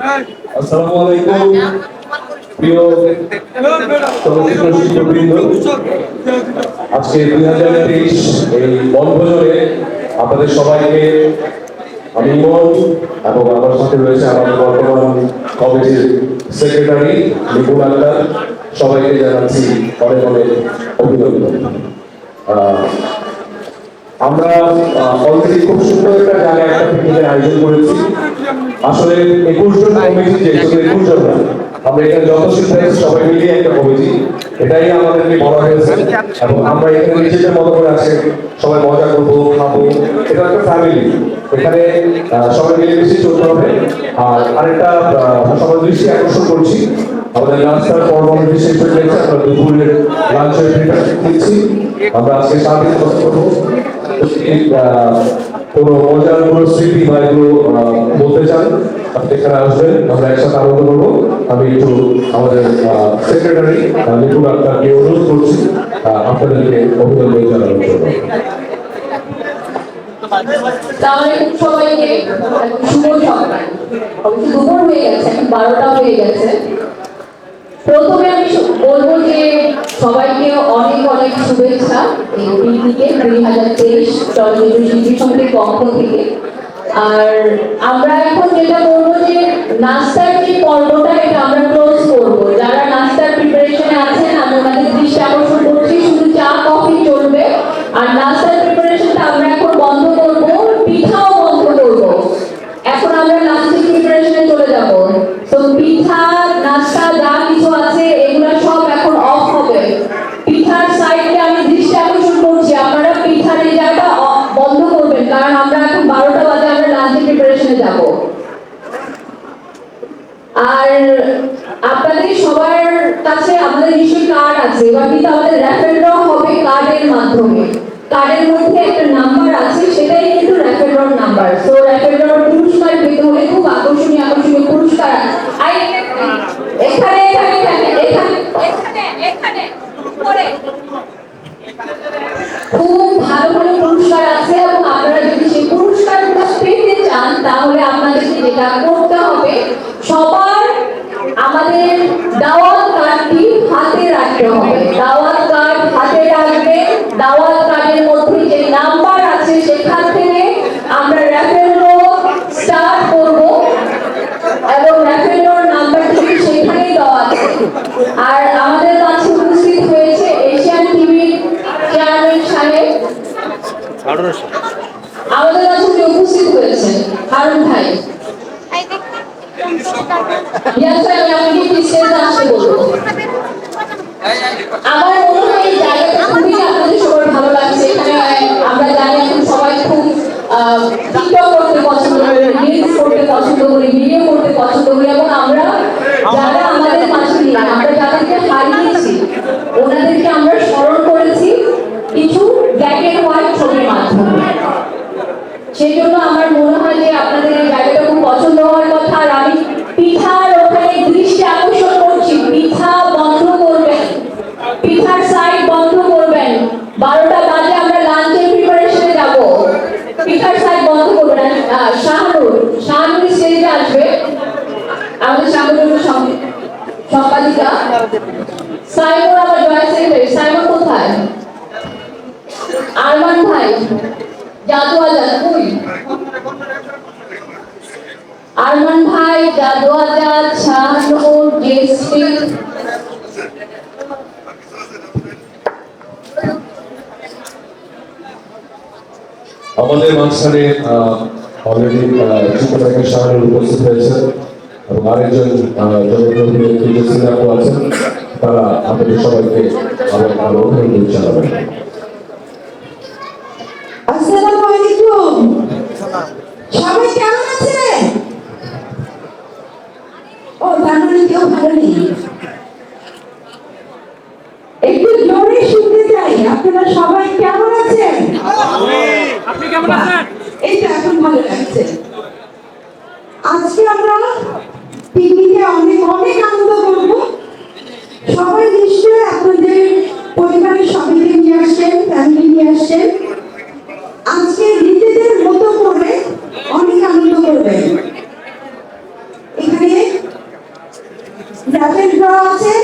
আসসালামু আলাইকুম। প্রিয় চলচ্চিত্র আপনাদের সবাইকে আমি ইমন এবং আমার সাথে রয়েছে আমাদের বর্তমান কমিটির সেক্রেটারি নিপুল আক্তার। সবাইকে জানাচ্ছি অনেক অনেক অভিনন্দন। আমরা অলরেডি খুব সুন্দর একটা জায়গায় একটা পিকনিকের আয়োজন করেছি। আসলে একুশ জন কমিটি যে একুশ জন আমরা এখানে যত শিল্পী সবাই মিলিয়ে একটা কমিটি। এটাই আমাদেরকে বলা হয়েছে। এবং আমরা এখানে নিজেদের মতো করে আছে সবাই মজা করব, খাব। এটা একটা ফ্যামিলি এখানে সবাই মিলেমিশে চলতে হবে। আর আরেকটা সবার দৃষ্টি আকর্ষণ করছি। আমাদের নাস্তার পর্ব অলরেডি শেষ হয়ে গেছে। আমরা দুপুরের লাঞ্চের দিচ্ছি আমরা আজকে সারাদিন করব। কোনো মজার কোনো স্মৃতি বা এগুলো বলতে চান? আপনি এখানে আসবেন, আমরা একসাথে আনন্দ করব। আমি একটু আমাদের সেক্রেটারি নিপুণ আক্তারকে অনুরোধ করছি আপনাদেরকে অভিনন্দন জানানোর জন্য। তাহলে সবাইকে শুভ সকাল। দুপুর হয়ে গেছে, বারোটা হয়ে গেছে। প্রথমে সবাইকে অনেক অনেক শুভেচ্ছা এই পিকনিকে দুই হাজার তেইশ চলচ্চিত্র শিল্পী সমিতির পক্ষ থেকে। আর আমরা এখন যেটা করব যে নাস্তার যে পর্বটা, এটা আমরা ক্লোজ করব। যারা নাস্তার প্রিপারেশনে আছেন, আমি ওনাদের দৃষ্টি আকর্ষণ করছি, শুধু চা, কফি চলবে। আর নাস্তার প্রিপারেশনটা আমরা এখন বন্ধ করব, পিঠাও বন্ধ করব। এখন আমরা লাঞ্চের প্রিপারেশনে চলে যাব। তো পিঠা আপনাদের সবার কাছে আপনাদের নিশ্চয়ই কার্ড আছে বাকি কিন্তু আমাদের র্যাফেল ড্র হবে কার্ডের মাধ্যমে। কার্ডের মধ্যে একটা নাম্বার আছে, সেটাই কিন্তু raffle draw number so raffle draw পুরস্কার পেতে হলে আমাদের উনি উপস্থিত হয়েছেন। হারুন ভাই। আমার জানি এখন করতে পছন্দ করি রিলস পছন্দ করি ভিডিও করতে পছন্দ করি, এবং আমরা যারা আমাদের হারিয়েছি, ওনাদেরকে আমাদের সম- সম্পাদিকা। সাইমন আমার জয়েন্ট সেক্রেটারি সাইমন কোথায়? আরমান ভাই। জাদুয়ালা কই? আরমান ভাই, জাদুয়ালা শাহানুর জেসি আমাদের মাঝখানে অলরেডি চিত্রনায়কের শাহরুল উপস্থিত হয়েছেন। এবং আরেকজন আছেন তারা আমাদের সবাইকে আবার আরও অভিনন্দন জানাবেন। আসসালামু আলাইকুম। সবাই কেমন আছেন? ও তার মানে কেউ ভালো নেই। একটু জোরে শুনতে চাই আপনারা সবাই কেমন আছেন? আপনি কেমন আছেন? এই এখন ভালো লাগছে। আজকে আমরা অনেক আনন্দ করব। সবাই নিশ্চয়ই আপনাদের পরিবারের সবাইকে নিয়ে আসছেন ফ্যামিলি নিয়ে আসছেন আজকে নিজেদের মতো করে অনেক আনন্দ করবেন। এখানে করা আছে,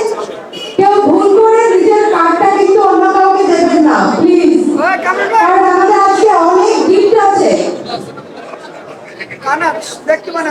কেউ ভুল করে নিজের কার্ডটা কিন্তু অন্য কাউকে দেবেন না প্লিজ অনেক গিফট আছে। দেখতে পানা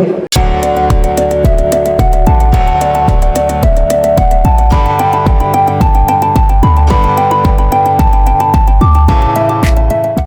Gracias.